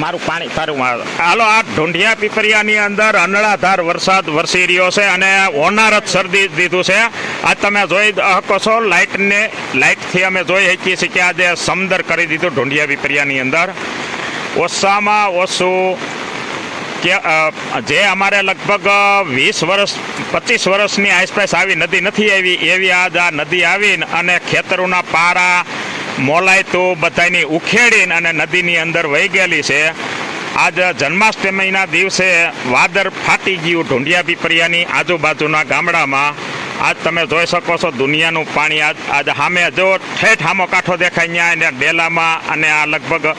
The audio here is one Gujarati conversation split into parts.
મારું પાણી, તારું હાલો, આ ઢોંઢિયા પીપરિયાની અંદર અનળાધાર વરસાદ વરસી રહ્યો છે અને ઓનાર જ શરદી દીધું છે. આ તમે જોઈ શકો છો, લાઇટને, લાઇટથી અમે જોઈ શકીએ છીએ કે આજે સમદર કરી દીધું ઢોંઢિયા પીપરિયાની અંદર. ઓછામાં ઓછું કે જે અમારે લગભગ વીસ વર્ષ, પચીસ વર્ષની આસપાસ આવી નદી નથી આવી, એવી આજ આ નદી આવીને અને ખેતરોના પારા મોલાયતું બધાની ઉખેડીને અને નદીની અંદર વહી ગયેલી છે. આજ જન્માષ્ટમીના દિવસે વાદર ફાટી ગયું ઢુંડિયા પીપરિયાની આજુબાજુના ગામડામાં. આજ તમે જોઈ શકો છો દુનિયાનું પાણી આજ આજ સામે જો ઠેઠ હામો કાંઠો દેખાય ત્યાં એને ડેલામાં અને આ લગભગ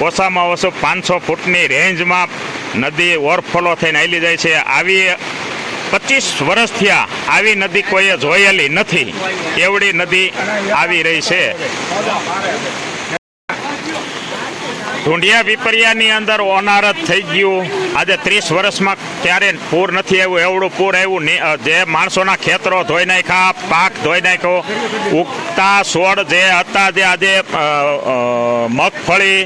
ઓછામાં ઓછું પાંચસો ફૂટની રેન્જમાં નદી ઓવરફ્લો થઈને આવી જાય છે. આવી પચીસ વર્ષ થયા આવી નદી કોઈએ જોયેલી નથી. એવડી નદી આવી રહી છે. ઢુંડિયા પીપરિયાની અંદર ઓનારત થઈ ગયું. આજે ત્રીસ વર્ષમાં ક્યારે પૂર નથી આવ્યું, એવડું પૂર આવ્યું જે માણસોના ખેતરો ધોઈ નાખ્યા, પાક ધોઈ નાખ્યો. ઉગતા છોડ જે હતા, જે આજે મગફળી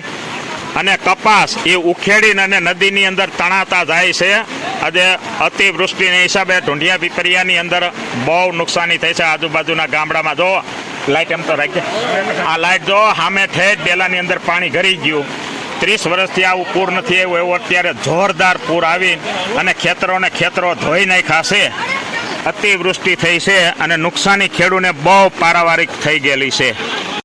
અને કપાસ એ ઉખેડીને અને નદીની અંદર તણાતા જાય છે. આજે અતિવૃષ્ટિને હિસાબે ઢુંડિયા પીપરિયાની અંદર બહુ નુકસાની થઈ છે આજુબાજુના ગામડામાં. જો લાઇટ એમ તો રાખજે. આ લાઇટ જો સામે ઠેઠ ડેલાની અંદર પાણી ઘરી ગયું. ત્રીસ વર્ષથી આવું પૂર નથી આવ્યું, એવું અત્યારે જોરદાર પૂર આવી અને ખેતરોને ખેતરો ધોઈ નાખ્યા છે. અતિવૃષ્ટિ થઈ છે અને નુકસાની ખેડૂને બહુ પારાવારિક થઈ ગયેલી છે.